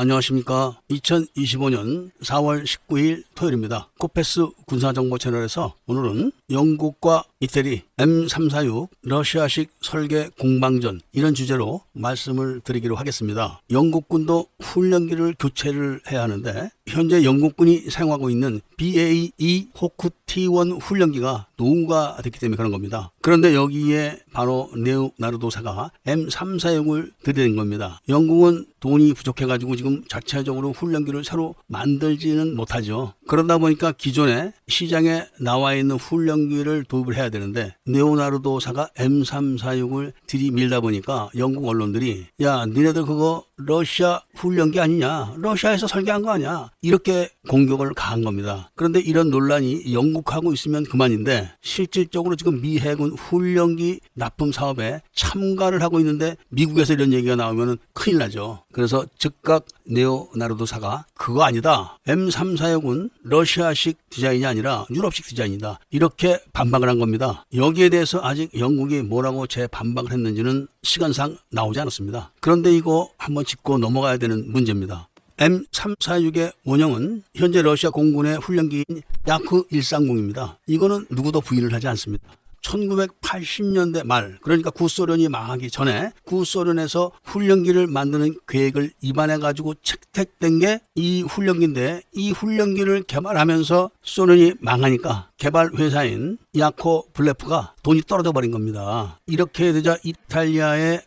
안녕하십니까. 2025년 4월 19일 토요일입니다. 코페스 군사정보 채널에서 오늘은 영국과 이태리 M346 러시아식 설계 공방전 이런 주제로 말씀을 드리기로 하겠습니다. 영국군도 훈련기를 교체를 해야 하는데 현재 영국군이 사용하고 있는 BAE 호크 T1 훈련기가 노후가 됐기 때문에 그런 겁니다. 그런데 여기에 바로 네오 나르도사가 M346을 들이댄 겁니다. 영국은 돈이 부족해가지고 지금 자체적으로 훈련기를 새로 만들지는 못하죠. 그러다 보니까 기존에 시장에 나와 있는 훈련 기를 도입을 해야 되는데 네오나르도사가 M346을 들이밀다 보니까 영국 언론들이 야 니네들 그거 러시아 훈련기 아니냐 러시아에서 설계한 거 아니야 이렇게 공격을 가한 겁니다. 그런데 이런 논란이 영국하고 있으면 그만인데 실질적으로 지금 미 해군 훈련기 납품 사업에 참가를 하고 있는데 미국에서 이런 얘기가 나오면 큰일 나죠. 그래서 즉각 네오나르도사가 그거 아니다. M346은 러시아식 디자인이 아니라 유럽식 디자인이다. 이렇게 반박을 한 겁니다. 여기에 대해서 아직 영국이 뭐라고 재반박을 했는지는 시간상 나오지 않았습니다. 그런데 이거 한번 짚고 넘어가야 되는 문제입니다. M346의 원형은 현재 러시아 공군의 훈련기인 야크 130입니다. 이거는 누구도 부인을 하지 않습니다. 1980년대 말 그러니까 구소련이 망하기 전에 구소련에서 훈련기를 만드는 계획을 입안해 가지고 채택된 게 이 훈련기인데 이 훈련기를 개발하면서 소련이 망하니까 개발 회사인 야코 블레프가 돈이 떨어져 버린 겁니다. 이렇게 되자 이탈리아의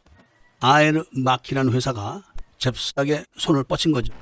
아에르 마키라는 회사가 잽싸게 손을 뻗친 거죠.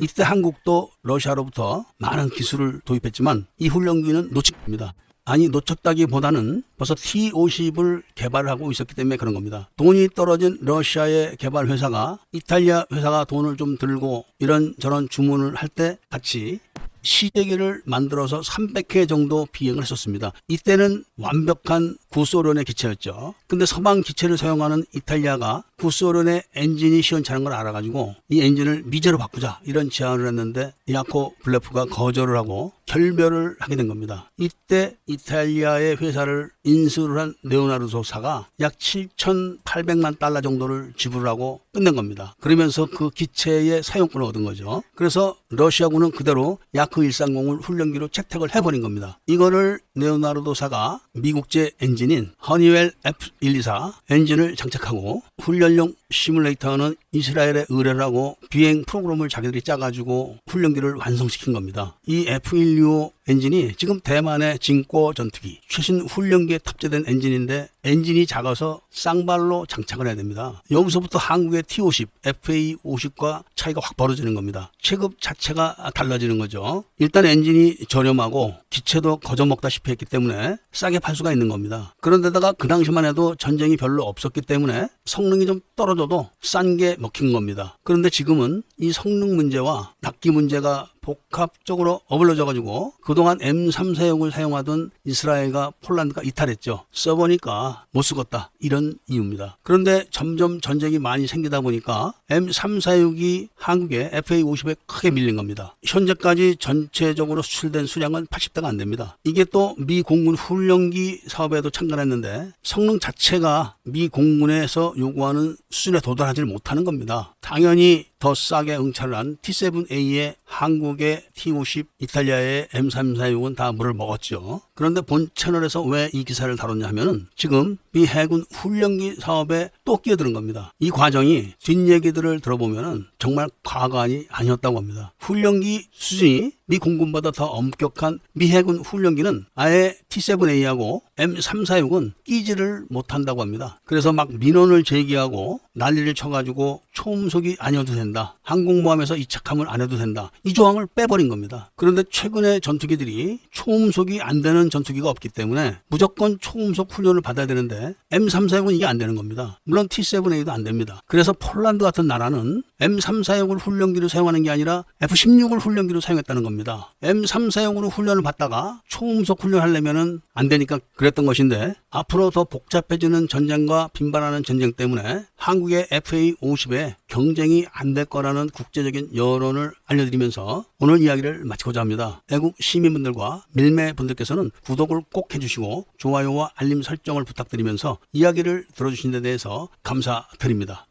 이때 한국도 러시아로부터 많은 기술을 도입했지만 이 훈련기는 놓칩니다. 아니 놓쳤다기보다는 벌써 T50을 개발을 하고 있었기 때문에 그런 겁니다. 돈이 떨어진 러시아의 개발 회사가 이탈리아 회사가 돈을 좀 들고 이런 저런 주문을 할 때 같이 시제기를 만들어서 300회 정도 비행을 했었습니다. 이때는 완벽한 구소련의 기체였죠. 근데 서방 기체를 사용하는 이탈리아가 구소련의 엔진이 시원찮은 걸 알아가지고 이 엔진을 미제로 바꾸자 이런 제안을 했는데 야코 블레프가 거절을 하고 결별을 하게 된 겁니다. 이때 이탈리아의 회사를 인수를 한 네오나르도사가 약 7,800만 달러 정도를 지불하고 끝낸 겁니다. 그러면서 그 기체의 사용권을 얻은 거죠. 그래서 러시아군은 그대로 야크 130을 훈련기로 채택을 해버린 겁니다. 이거를 네오나르 도사가 미국제 엔진인 허니웰 F124 엔진을 장착하고 훈련용 시뮬레이터는 이스라엘에 의뢰를 하고 비행 프로그램을 자기들이 짜가지고 훈련기를 완성시킨 겁니다. 이 F125 엔진이 지금 대만의 진꼬 전투기 최신 훈련기에 탑재된 엔진인데 엔진이 작아서 쌍발로 장착을 해야 됩니다. 여기서부터 한국의 T50, FA50과 차이가 확 벌어지는 겁니다. 체급 자체가 달라지는 거죠. 일단 엔진이 저렴하고 기체도 거저 먹다시피 했기 때문에 싸게 팔 수가 있는 겁니다. 그런데다가 그 당시만 해도 전쟁이 별로 없었기 때문에 성능이 좀 떨어져도 싼 게 먹힌 겁니다. 그런데 지금은 이 성능 문제와 납기 문제가 복합적으로 어불러져 가지고 그동안 M3사용을 사용하던 이스라엘과 폴란드가 이탈했죠. 써보니까 못 쓰겠다. 이런 이유입니다. 그런데 점점 전쟁이 많이 생기다 보니까 M346이 한국의 FA50에 크게 밀린 겁니다. 현재까지 전체적으로 수출된 수량은 80대가 안 됩니다. 이게 또 미 공군 훈련기 사업에도 참가했는데 성능 자체가 미 공군에서 요구하는 수준에 도달하지 못하는 겁니다. 당연히 더 싸게 응찰을 한 T7A의 한국의 T50, 이탈리아의 M346은 다 물을 먹었죠. 그런데 본 채널에서 왜 이 기사를 다뤘냐 하면은 지금 미 해군 훈련기 사업에 또 끼어드는 겁니다. 이 과정이 뒷얘기 들을 들어보면은 정말 과관이 아니었다고 합니다. 훈련기 수준이 미 공군보다 더 엄격한 미 해군 훈련기는 아예 T7A하고 M346은 끼지를 못한다고 합니다. 그래서 막 민원을 제기하고 난리를 쳐가지고 초음속이 아니어도 된다. 항공모함에서 이착함을 안 해도 된다. 이 조항을 빼버린 겁니다. 그런데 최근에 전투기들이 초음속이 안 되는 전투기가 없기 때문에 무조건 초음속 훈련을 받아야 되는데 M346은 이게 안 되는 겁니다. 물론 T7A도 안 됩니다. 그래서 폴란드 같은 나라는 M346을 훈련기로 사용하는 게 아니라 F16을 훈련기로 사용했다는 겁니다. M346으로 훈련을 받다가 초음속 훈련하려면은 안 되니까 그랬던 것인데 앞으로 더 복잡해지는 전쟁과 빈발하는 전쟁 때문에 한국의 FA50에 경쟁이 안 될 거라는 국제적인 여론을 알려드리면서 오늘 이야기를 마치고자 합니다. 애국 시민분들과 밀매 분들께서는 구독을 꼭 해주시고 좋아요와 알림 설정을 부탁드리면서 이야기를 들어주신 데 대해서 감사드립니다.